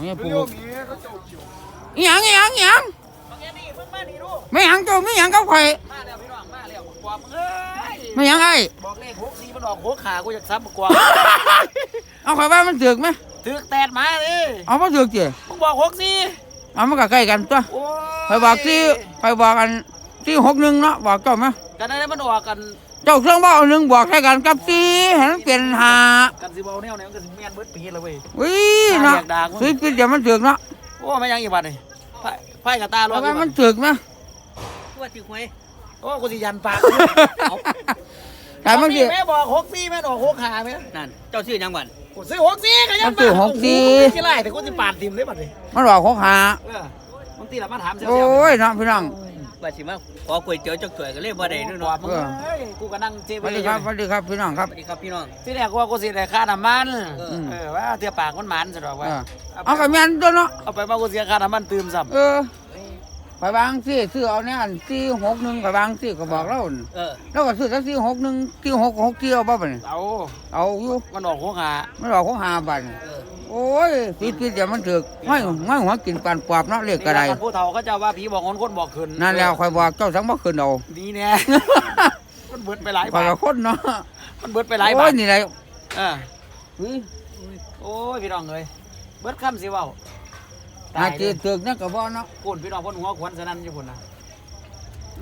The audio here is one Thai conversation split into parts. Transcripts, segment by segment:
ของยายปู อีหยังอีหยังอีหยังไม่หยังเจ้าไม่หยังกับข่อยไม่หยังไอ้บอกเลขหกสี่มันออกหกขากูอยากซ้ำกว่าเอาข่อยว่ามันเถึกไหมถือกแตดมาเลยเอาบ่ถึกจิมึงบอกหกสี่เอามันก็ใกล้กันตัวโอ้ยข่อยบอกที่ข่อยบอกกันที่หกหนึ่งเนาะบอกเจ้าไหมกันได้มันออกกัน เจ้าเครื่องบ่เอาหนึ่งบอกให้กันกับสี่ให้มันเป็นหากันสิบเอาแนวไหนมันก็สิแม่นเบิดปีแล้วเว้ย วิเนาะอยากด่ากู สุดปิดเดี๋ยวมันถึกเนาะโอ้ไม่ยังอีกบัดนี่ไพ่ไพ่กับตาล้เพวนราะว่ามันถึกนะว่าถือหวยโอ้กูสิยันปากเอาแต่มันสิ แม่บอกหกสี่แม่นออกหกขาไหมนั่น เจ้าชื่อหยังบันกูซื้อหกสี่ก็ยัมันนซื้อหกสี่ โอ้โหกูสิไล่แต่กูสิปาดทิมเลยบัดนี้มันบอกหกหาเออบางทีเรามาถามเซลโอ้ยเนาะพี่น้อง ว่าสิมาขอก๋วยเตี๋ยวจักถ้วยก็เลยบ่ได้นู่นบอเนาะกมึงเอ้ยกูก็นั่งเจ๊สไปวัสเลดียครับสวัสดีครับพี่น้องคสรับ วัสดีครับพี่น้อง ที่แรกกูว่ากูสิได้ค่าน้ำมันเออ เออว่าเทียปากมันหมันสะดอกเอว่าอเอากระเมียนตัวเนาะเอาไปมากูเสียค่าน้ำมันตื่มซ้เออไปบางสิซื้อเอาเนี่ยอันสี่หกหนึ่งไปบางสิก็บอกเราน่ะเออเราก็ซื้อแต่สี่หกหนึ่งสี่หกหกเที่ยวบ่ปะเนี่ยำเอาเอาอยู่มันออกหัวขามันบอกของหาบาทเออ โอ้ยปิดปิดเดี๋ยวมันถึกไม่ไม่หัวกินปันปอบเนาะเรียกกระไรนี่ว่าผู้เฒ่าเขาเจ้าว่าผีบอกคนคนบอกขึ้นนั่นแล้วคอยบอกเจ้าสังบ่คืนเอาดีแน่มันเบิดไปหลายคอยบาทก็คนเนาะมันเบิดไปหลายโอ้บายทนี่ไรเอออุ้ยโอ้ยพี่น้องเอ้ยเบิดคำสิเว้าอาตายจีเด้อถึกนั่นก็บ่เนาะปุ่นพี่น้องพ่นหัวขวัญสนั่นอยู่พุ่นนะ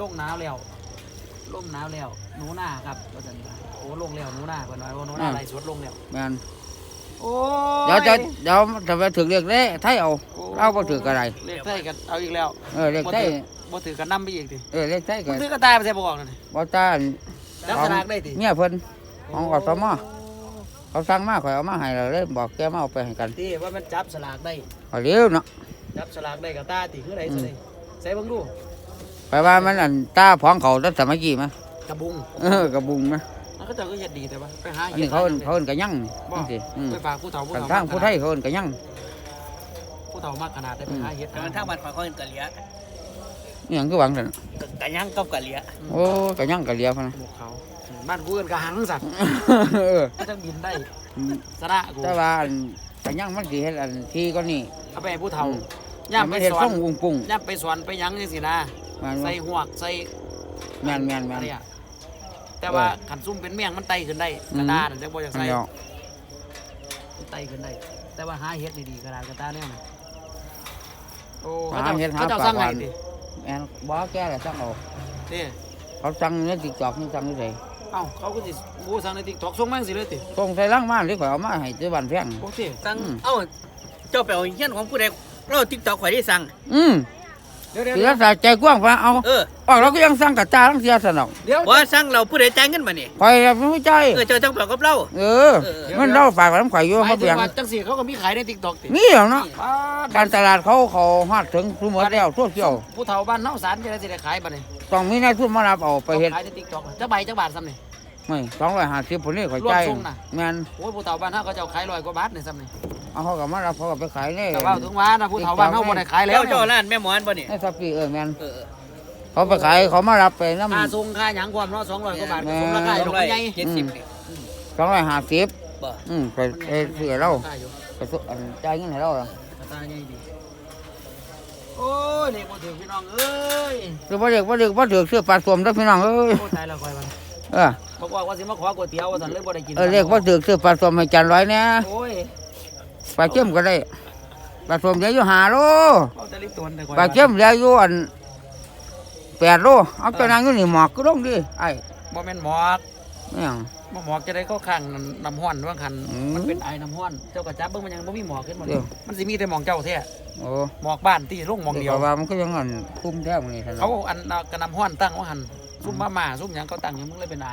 ลงหนาวแล้วลงหนาวแล้วหนูหน้าครับว่าจังว่าโอ้ลงแล้วหนูหน้าเพิ่นว่าโอ้หนูหน้าไหลสดลงแล้วแม่น โอ้เดี๋ยวจะเดี๋ยวจะไปถึกเรียกได้ไทยเอาเราบ่ถึกกระไรเลขไทยกันเอาอีกแล้วเออเรียกไทยบ่ถือกันนํไปอีกดิเออเรียกไทยก็ถือกระตายไปใส่บ่ออกนั่นดิบ่ตาอันจับสลากได้ติเนี่ยเพิ่นของอสมเขาสั่งมาข่อยเอามาให้เราเลยบอกแกมาเอาไปให้กันที่ว่ามันจับสลากได้เอาเร็วเนาะจับสลากได้กับตาติคือไดสิได้ใส่เบิ่งดูไปว่ามันอันตาพองเขาตั้งแต่เมื่อกี้มั้ยกระบุงเออกระบุงมั้ย มันก็เจ้าก็เฮ็ดดีแต่ว่าไปหาอันนี้เขาเอิ้นเขาเอิ้นกระยั่งนี่จังซี่อืมไปฝากผู้เฒ่าผู้กันเฒ่าทางผู้ไทยเขาเอิ้นกระยั่งผู้เฒ่ามากขนาดได้ไปหาเฮ็ดแต่มันทางบ้านเขาเขาเอิ้นกะเหลียนี่หยังคือหวังซั่นกะยังกับกะเหลียโอ้กระยั่งกระเหลียวพะนะพวกเขาบ้านกูเอิ้นกระหังสักเออก็จังบินได้สระกูแต่ว่าอันกระยั่งมันสิเฮ็ดอันที่ก็นี่เอาไปให้ผู้เฒ่าอืมย่ามไปมันเฮ็ดสอส่นงอุ้งปุ้งย่ามไปสอนไปหยังจังซี่นะ แม่นใส่บ่หวกใส่แม่นแม่นแม่น อะไรอะ แต่ว่าขันซุ่มเป็นเมี่ยงมันไตขึ้นได้อืมกระดาษแต่บ่อยากอันใส่เดียวมันไตขึ้นได้ แต่ว่าหาเฮ็ดดีๆกระดาษกระตาเนี่ยนะโอ้หาเขาเฮ็ดเจ้าหาเขาเจ้าปลาสั่งหวาให้นดิแม่นบ่แก่แล้วสั่งเอานี่เขาสั่งใน TikTok นี่สั่งอยู่ไสเอ้าเขาก็สิบูสั่งใน TikTok ส่งมาจังซี่เลยติส่งใส่ลังมาหรือข่อยเอามาให้ที่บ้านแพงโอเคสั่งอืมเอ้าเจ้าไปเอาเฮียนของผู้ใดเรา TikTok ข่อยได้สั่งอืม เดี๋ยวเดี๋ยวเสียสายใจกว้างฟ้าเอาเออออกเราก็ยังสั่งกับตาทั้งเสียสนองเดี๋ยว ว่าสั่งเราผู้ใดจ่ายเงินมานี่ข่อยแบบไม่รู้ใจ เออเจ้าจังบอกกับเรา เออ เออ มันเราฝากกับน้ำข่อยอยู่หมาเขายถึเพียงงว่าจังซี่เขาก็มีขายใน TikTok ตินี่เหรอเนาะป้าดการตลาดเขาเขาฮอดถึงทุกหมดแล้วทั่วเที่ยวผู้เฒ่าบ้านเฮาสารจะได้สิได้ขายบัดนี้ต้องมีนายทุนมารับเอาไปเฮ็ดขายใน TikTok จักใบจักบาทซ้ำนี่ ไม่สองร้อยห้าสิบคนนี้ข่อยรวมใจายส่งน่ะ แม่นโอ้ยผู้เฒ่าบ้านเฮาก็เจ้าขายร้อยกว่าบาทนี่ซ้ำนี่ เอาเขากับมารับเขากับไปขายในแต่ว่าถึงว่านะผู้เฒ่าบ้านเฮาบ่ได้ขายแล้วเจ้าเจ้าร้านแม่หมอนบ่นี่ในสัปปีเออแม่นเออเขาไปขายเขามารับไปน้ค่าส่งค่าหยังความเนาะ200กว่าบาทก็สมราคาสออยู่งดอกร้อยใหญ่เจ็ดสิบนี่ำสองร้อยห้าสิบบ่อืมไปไปเสือเราค่าอยู่ไปสุอันจ่ายเงินให้เราเหรอราคาใหญ่ดีโอ้ยนี่บ่ถึงพี่น้องเอ้ยคือบ่เด็กบ่เด็กบ่ถือเสื้อปลาสวมเด้อพี่น้องเอ้ยโอ้ตายแล้วค่อยว่าเออบอกว่าว่าสิมาขอก๋วยเตี๋ยวว่าซั่นเลยบ่ได้กินเออเรียกว่าถือเสื้อปลาสวมให้จานร้อยเนี่ยโอ้ย ปลาเชื่อมก็ได้ปลาสวมเหลืออยู่ห้าโลเอาแต่ลิปตวนแต่ค่อยปลาเชื่อมเหลืออยู่อันแปดโลเอาตัวนางอยู่นี่หมอกก็ลงดิไอ้บ่แม่นหมอกไม่หยังบ่หมอกจะได้เข้าข้างน้ำห้อนว่าคันอืมมันเป็นไอ้น้ำห้อนเจ้าก็จับเบิ่งมันยังบ่มีหมอกขึ้นหมดเดี๋ยวมันสิมีแต่หมองเจ้าแท้โอ้หมอกบ้านที่ลงหมองเดียวแต่ว่ามันก็ยังอันคุ้มแท้มันนี่ท่านเขาอันกระนำห้อนตั้งว่าหันซุ่มมาม่าซุ่มหยังเขาตั้งหยังมึงเลยเป็นไอ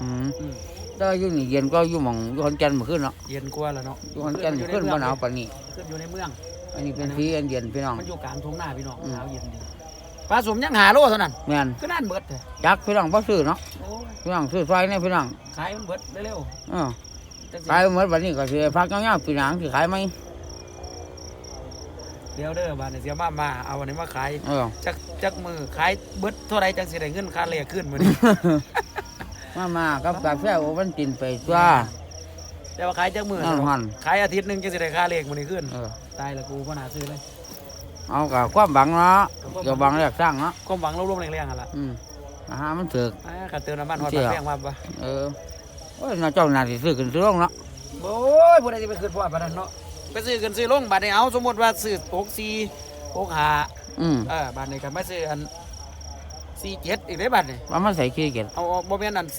อืมอืม แต่ว่าอยู่นี่เย็นก็อยู่หม่องอยู่ขอนแก่นเมื่อคืนเนาะเย็นกว่าแล้วเนาะอยู่ขอนแก่นเมื่อคืนบ่หนาวปานนี้ ขึ้นอยู่ในเมือง อันนี้เป็นสีอันเย็นพี่น้อง มันอยู่กลางทุ่งนาพี่น้องอืม หนาวเย็นดีปลาสมยังหาโลเท่านั้นแม่นก็นั่นเบิดเลยจักพี่น้องบ่ซื้อเนาะโอ้ยพี่น้องซื้อซอยเนี่ยพี่น้องขายมันเบิดเร็วเออๆจังสิขายหมดบัดนี้ก็สิพักยาวๆปีหลังสิขายไหมเดี๋ยวเด้อบ้านนี้เสียมามาเอาอันนี้มาขายเออ จักจักมือขายเบิดเท่าไรจังสิได้เงินค่าเลี้ยขึ้นมื้อนี้ มามากับกาแฟโอวันตินไปตัวแต่ว่าขายจักมือนั่นหันขายอาทิตย์หนึงจะสิได้ค่าเลขมื้อนี้ขึ้นเออตายแล้วกูบ่น่าซื้อเลยเอากับความบังเนาะเกี่ยวบังเรียกสร้างเนาะความหวังรวมๆแรงๆหั่นล่ะอืมอาหารมันถึกอ่าขัดเติมน้ำมันฮอดเสี่ปากยแพงมาบ่เออโอ้ยน่าเจ้าหน้าที่ซื้อขึ้นซื้อลงเนาะโอ้ยผู้ใดสิไปขึ้นพอดปานนั้นเนาะไปซื้อขึ้นซื้อลงบัดนี้เอาสมมุติว่าซื้อ64 65อืมเออบัดนี้ก็มาซื้ออัน 47อีกได้บัดนี้ว่ามันใส่ขี้เกียจเอาเอาบ่แม่นอัน4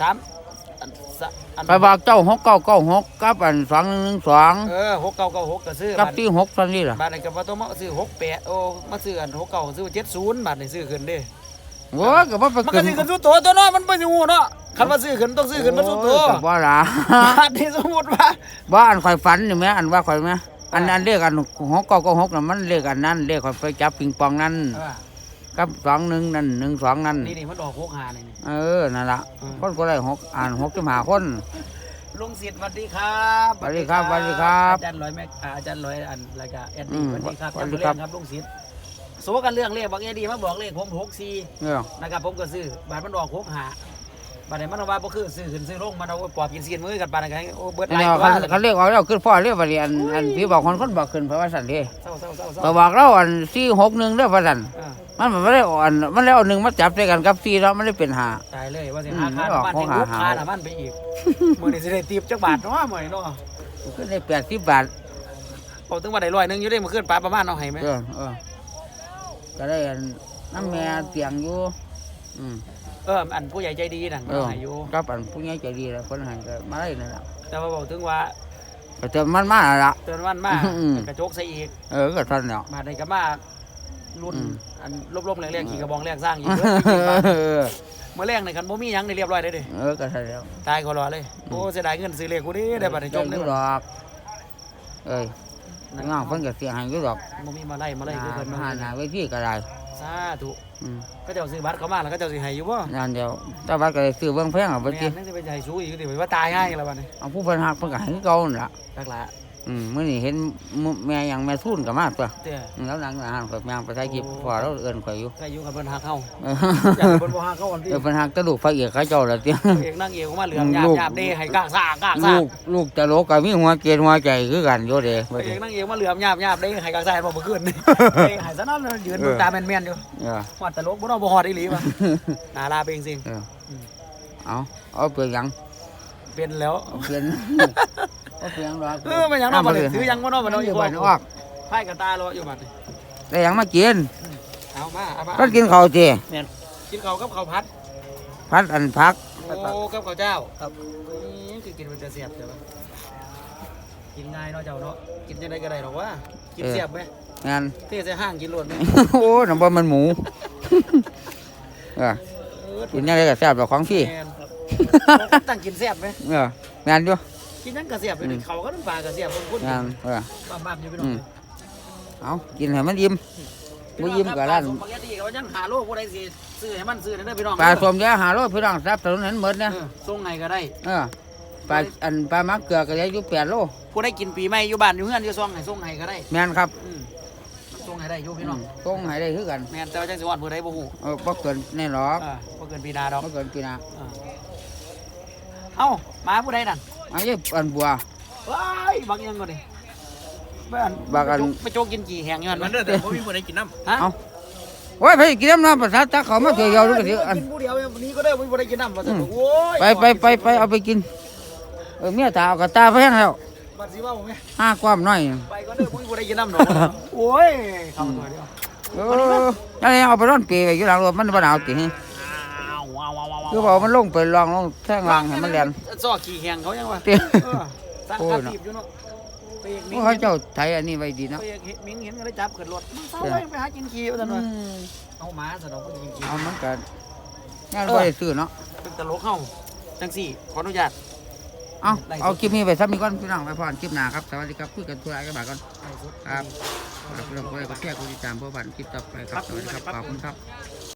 3อันสะอันไปบอกเจ้าหกเก้าเก้าหกกับอันสองหนึ่งหนึ่งสองเออ6996ก็ซื้อกับบัดที่หกตอนนี้ล่ะบัดนี้ก็บ่ต้องมาซื้อ68โอ้มาซื้ออัน69ซื้อ70บัดนี้ซื้อขึ้นเด้โว้ยก็บ่ไปมันขึ้ก็นซื้อขึ้นสู้ตัวตัวเนาะมันบ่สิฮู้เนาะคันว่าซื้อขึ้นต้องซื้อขึ้นมาสู้ตัวโอ้ยก็บ่ล่ะ บัดนี้สมมุติว่าบ่อันข่อยฝันนี่แหม่อันว่าข่อยแหม่อันอันเลขอันหกเก้าเก้าหกน่ะมันเลขอันนั้นเลขข่อยไปจับปิงปองนั้น เออ กับสองหนึ่งนั่นหนึ่งสองนั่นนี่นี่มันออก65นี่นี่ เออนั่นล่ะอืม คนก็ได้หกอ่านหกจุดห้าคน ลุงศิษย์สวัสดีครับสวัสดีครับสวัสดีครับอาจารย์ร้อยแม็กอ่าอาจารย์ร้อยอันแล้วก็แอดอืดี้มสวัสดีครับสวัจำสดีเรื่ครัอบ งครับลุงศิษย์โซกันเรื่องเลขบอกแอดดี้มาบอกเลขผมหกสี่เนี่ยนะครับผมก็ซื้อบาทมันออกหกหา บาทไหนมันเอาว่าบ่คือซื้อขึ้นซื้อลงมันเอาไว้ปอบกินเสียนมือกันบาทไหนกันโอ้เบิดอันหลายนี้กว่าเขาเขาเรียกว่าเราขึ้นพ่อเรียกว่าเรียนอันพี่บอกคนคนบอกขึ้นเพราะว่าสันเดีเศร้าเศร้าเศร้าเศก็ร้าบอกเราอันสี่หกหนึ่งเด้อพระสันเออมันไม่ได้อ่อนมันแล้วเอาหนึ่งมาจับด้วยกันกับสี่แล้วมันได้เป็นหา ตายเลยว่าสิอืมหาค่าน้ำมันไม่ให้ออกลูกหาค้าน้ำมันไปอีกมื้อนี้สิได้ตีบจักบาทเนาะมื้อนี้เนาะก็ได้แปดสิบบาทเอาถึงว่าได้ร้อยหนึงอยู่ได้มื้อคืนปลาประมาณเอาให้ไหมเออเออก็ได้อันน้ำแม่เตียงอยู่อืม เอออันผู้ใหญ่ใจดีนั่นเออเอาให้อยู่กับอันผู้ใหญ่ใจดีแล้วคนให้ก็มาได้นั่นแหละแต่ว่าบอกถึงว่าก็เจอมันมาแล้วล่ะ เตือนวันมาอืม กระโจกใส่อีกเออก็ทันแล้วมาในกระมารุ่นอืม อันลบๆแรงๆขี่กระบองแรงสร้างอีกเออเมื่อแรงในคันบ่มีหยังในเรียบร้อยได้ดิเออก็ทันแล้วตายก็รอเลยโอ้เสียดายเงินซื้อเลขกูดิได้บัตรจมได้ได้อยู่บัดตรอกเอ้ยงาเพิ่นก็เสียหายอยู่ดอกบ่มีมาไล่มาไล่คือเพิ่นหามาหน้าเวทีก็ได้ สาธุอืมก็เจ้าซื้อบัตรเขามาแล้วก็เจ้าสิให้อยู่บ่นั่นเดียวแต่ว่าก็ได้ซื้อเบิ่งแพงอะแม่เบิ่งสินนั่นสิไปให้สู้อีกดิว่าตายง่ายแล้วบัดนี้เอาผู้เพิ่นฮักเพิ่นก็ให้คือเก่านั่นล่ะตักละ อืมมื้อนี้เห็นหมู่แม่หยังแม่ทุนก็มาตัวเด้ออืมแล้วหลังอาหารข่อยย่างไปถ่ายคลิปพอเราเอิ้นข่อยอยู่ใครอยู่กับเพิ่นหาเข้าเอออยากให้เพิ่นบ่หาเข้าวันที่เออเพิ่นฮักแตะลูกพระเอกเขาเจ้าล่ะติเอกนั่งเอกออกมาเหลืองลูยามกยามเด้ให้กากซ่ากากซ่าลูกลูกตลกก็มีหัวเกลียดหัวใจคือกันอยู่เด้เอกนั่งเอกมาเหลือมยามยามเด้ให้กากซ่าให้บ่เมื่อคืนนี่เด้ให้ซะนั่นเลยยืนเออเบิ่งตาแม่นๆอยู่เออว่าตลกบ่เนาะบ่ฮอดอีหลีว่ะนาลาเป็นจริงเอออืมเอาเอาเปลือกหยังเป็นแล้วเอาเปลี่ยน เอาเปลือกหยังดอกเออมันหยังเนาะบ่ได้ถือหยังบ่เนาะบ่เนาะออยู่ยู่บ่บ้านออกไพ่กับตารออยู่บัดนี่ได้หยังมากินเอามาเอามาก็กินข้าวสิกินข้าวกับข้าวผัด พัดอันพักโอ้กับข้าวเจ้าครับนี่คือกินมันจะเสียบใช่ปะกินง่ายเนาะเจ้าเนาะกินจังไดก็ได้หรอกว่ากินเสียบไหมงานเทใส่ห้างกินรวดไหมโอ้น้ำบ่มันหมูเออเออกินยังไงก็แซ่บดอกของพี่แม่นครับตั้งกินเสียบไหมเออแม่นอยู่ กินหยังก็เสียบอยู่นี่เขาก็น้ำปลาก็เสียบคนคนงานเออบ้าๆอยู่พี่น้ออืงมเอากินให้มันอิ่มบ่ยิ้มกับร้านสมปกติก็ว่ายังหาโลกบ่ได้สิซื้อให้มันซื้อนั่นเด้อพี่น้องปลาสมเดียวหาโลพี่น้องทรัพย์ถนนเห็นหมดเอนะอส่งไงก็ได้เออปลาอันปลามักเกลือก็ได้อยู่แปดโลผู้ได้กินปีใหม่อยู่บ้านอยู่เฮือนอยู่ซ่องให้ส่งให้ก็ได้แม่นครับอืมมันส่งให้ได้อยู่พี่น้องต้องให้ได้คือกันแม่นแต่ว่าจังสิฮอดมื้อใดบ่ฮู้เออบ่เกินแน่หรอกอ่าบ่เกินปีหน้าดอกบ่เกินปีหน้าอ่าเอ้ามาผู้ใดนั่น อันนี้อันบัวว้ายบักยังก่อนดิบ้านบักอันไปโจกกินกี่แหงย้อนมัมันนเด้อแต่บ่มีคนได้กินน้ำฮะเอ้าโอ้ยไปกินน้ำน้ำภาษาตาเขามาเกี่ยวๆดูกันสิอันกินผู้เดียววันนี้ก็ได้บ่ได้กินน้ำว่าซั่นอืมโอ้ยไปไปไปไปเอาไปกินเออเมียตาเอากระตาไปให้แล้วบัดสิว่าผมไงห้าความน้อยไปก็ได้บ่ได้กินน้ำดอกโอ้ยเข้าตัวเดียวเออนั่นเองเอาไปร่อนปีไว้อยู่หลังรถมันบ่หนาวติอ้าว ว้าวว้าวว้าวคือบอกมันลงไปลองลงแท่งลางให้มันแล่นซอกขี้แหงเขายังวะเตี้ยเออสร้างโอ้กายเนาะตีบอยู่เนาะไปเอกเพมิ้งราะเขาเห็นเจ้าไทยอันนี้ไว้ดีเนาะไปเอกมิ้งเห็นก็เลยจับขึ้นรถมึงเศร้าไปไปหากินขี้ว่าซั่นอืวะมเอาหมาซะดอกบ่ได้กินขี้เอามันกันงานบ่ได้ซื้อเนาะเป็นตลกเฮาจังสี่ขออนุญาตเอาเอาคลิปนี้ไปซ้ำอีกก่อนพี่น้องไปพรคลิปหน้าครับสวัสดีครับคุยกันทั่วไอ้กระบาดก่อนไอ้สุดครับขอบคุณครับขอบคุณที่ตามเพื่อบันคลิปต่อไปครับสวัสดีครับขอบคุณครับ